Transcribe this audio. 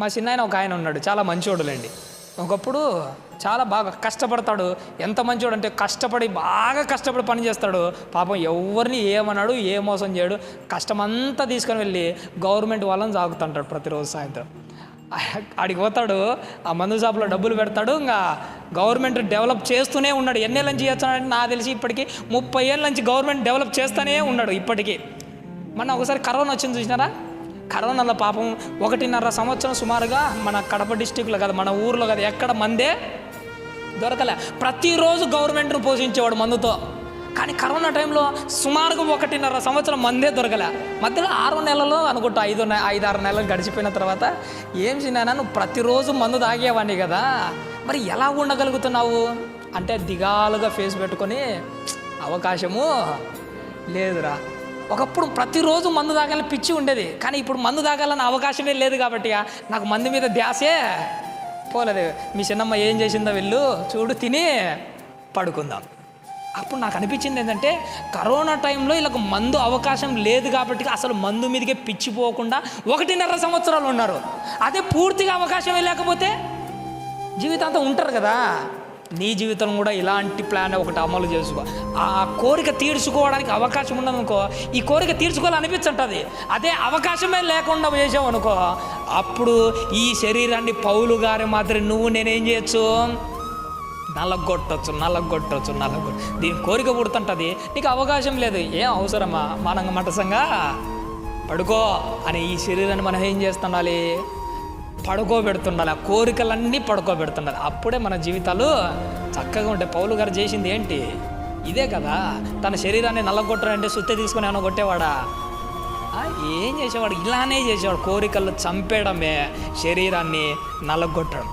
మా చిన్నాయన ఒక ఆయన ఉన్నాడు చాలా మంచోడులేండి. ఒకప్పుడు చాలా బాగా కష్టపడతాడు. ఎంత మంచోడు అంటే కష్టపడి బాగా కష్టపడి పని చేస్తాడు. పాపం ఎవరిని ఏమన్నాడు ఏ మోసం చేయడు. కష్టమంతా తీసుకొని వెళ్ళి గవర్నమెంట్ వాళ్ళని సాగుతుంటాడు ప్రతిరోజు సాయంత్రం. ఆడికి పోతాడు ఆ మందు షాపులో డబ్బులు పెడతాడు ఇంకా గవర్నమెంట్ డెవలప్ చేస్తూనే ఉన్నాడు. ఎన్నేళ్ళ నుంచి చేస్తున్నాడంటే నాకు తెలిసి ఇప్పటికి ముప్పై ఏళ్ళ నుంచి గవర్నమెంట్ డెవలప్ చేస్తూనే ఉన్నాడు ఇప్పటికీ. మొన్న ఒకసారి కరోనా వచ్చింది చూసినారా? కరోనాలో పాపం ఒకటిన్నర సంవత్సరం సుమారుగా మన కడప డిస్టిక్లో కదా మన ఊర్లో కదా ఎక్కడ మందే దొరకలే. ప్రతిరోజు గవర్నమెంట్ను పోషించేవాడు మందుతో. కానీ కరోనా టైంలో సుమారుగా ఒకటిన్నర సంవత్సరం మందే దొరకలే. మధ్యలో ఆరు నెలలు అనుకుంటా ఐదు నె- ఐదు ఆరు నెలలు గడిచిపోయిన తర్వాత ఏం చిన్నానా నువ్వు ప్రతిరోజు మందు తాగేవాడిని కదా. మరి ఎలా ఉండగలుగుతున్నావు? అంటే దిగాలుగా ఫేస్ పెట్టుకొని అవకాశము లేదురా. ఒకప్పుడు ప్రతిరోజు మందు తాగాలని పిచ్చి ఉండేది. కానీ ఇప్పుడు మందు తాగాలన్న అవకాశమే లేదు కాబట్టి నాకు మందు మీద ధ్యాసే పోలేదు మీ చిన్నమ్మ ఏం చేసిందో వెళ్ళు చూడు తిని పడుకుందాం. అప్పుడు నాకు అనిపించింది ఏంటంటే కరోనా టైంలో ఇలా మందు అవకాశం లేదు కాబట్టి అసలు మందు మీదకే పిచ్చిపోకుండా ఒకటిన్నర సంవత్సరాలు ఉన్నారు. అదే పూర్తిగా అవకాశమే లేకపోతే జీవితాంతం ఉంటారు కదా. నీ జీవితం కూడా ఇలాంటి ప్లాన్ ఒకటి అమలు చేసుకో. ఆ కోరిక తీర్చుకోవడానికి అవకాశం ఉండదనుకో ఈ కోరిక తీర్చుకోవాలనిపించుంటుంది. అదే అవకాశమే లేకుండా చేసావు అనుకో అప్పుడు ఈ శరీరాన్ని పౌలు గారి మాదిరి నువ్వు నేనేం చేయొచ్చు? నల్లగొట్టచ్చు నల్లగొట్టచ్చు నల్లగొట్టు దీని కోరిక పుడుతుంటుంది. నీకు అవకాశం లేదు. ఏం అవసరమా? మనం మటసంగా పడుకో అని ఈ శరీరాన్ని మనం ఏం చేస్తుండాలి పడుకోబెడుతుండాలి ఆ కోరికలన్నీ పడుకోబెడుతుండాలి అప్పుడే మన జీవితాలు చక్కగా ఉంటాయి. పౌలు గారు చేసింది ఏంటి? ఇదే కదా. తన శరీరాన్ని నల్లగొట్టడంటే సుత్తి తీసుకుని ఏమైనా కొట్టేవాడా? ఏం చేసేవాడు? ఇలానే చేసేవాడు. కోరికలు చంపేయడమే శరీరాన్ని నల్లగొట్టడం.